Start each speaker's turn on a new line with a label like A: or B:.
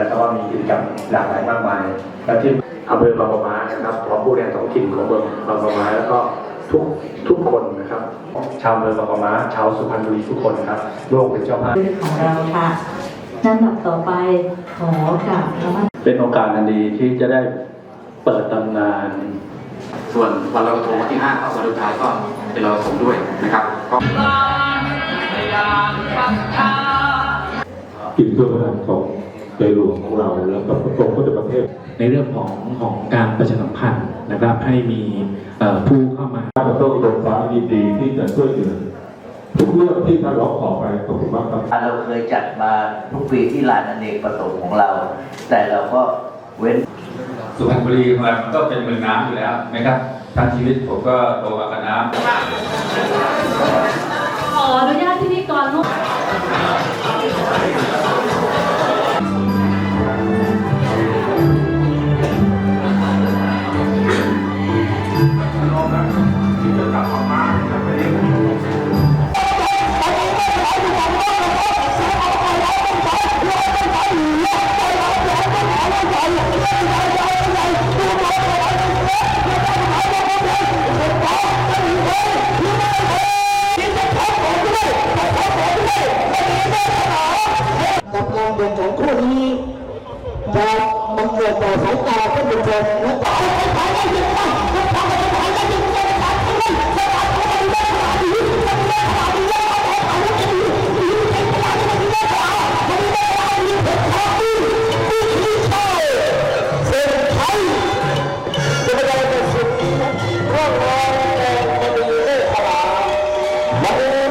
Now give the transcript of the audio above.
A: นะครับว่ามีกิจกรรมหลากหลายมากมายและที่อำเภอบางปะมานะครับพร้อมผู้แทนท้องถิ่นของเมืองบางปะมาแล้วก็ทุกทุกคนนะครับ ชาวอำเภอบางปะมาชาวสุพรรณบุรีทุกคนนะครับร่วมเป็นเจ้าภาพ
B: ของเราค่ะลำดับต่อไปขอกราบนมัส
A: เป็นโอกาสอันดีที่จะได้เปิดตำนาน
C: ส่วนวันลอยกระทงวันที่5วันสุดท้ายก็เป็นลอยกระทงด้วยนะครับก็
D: กินเพื่อพระนามของ ในหลวงของเราแล้วก็พระองค์ก็จะประเทศ
E: ในเรื่องของของการประชาสัมพันธ์นะครับ ให้มีเอ่อผู้เข้ามา
D: ข้าพเจ้าอุดมฟ้ายินดีที่จะช่วยเหลือทุกเรื่องที่ท่านร้องขอไปขอบคุณมากครับ
F: เราเคยจัดมาทุกปีที่ลานอเนกประสงค์ของเรา แต่เราก็เว้น
G: สุพรรณบุรีของเราก็เป็นเมืองน้ำอยู่แล้วนะครับทั้งชีวิตผมก็โตมากับน้ำ
B: ขออนุญาตพิธีกรลูก
H: กับงานบวงของคู่นี้จะบังเกิดต่อสายตาท่านผู้ชมและ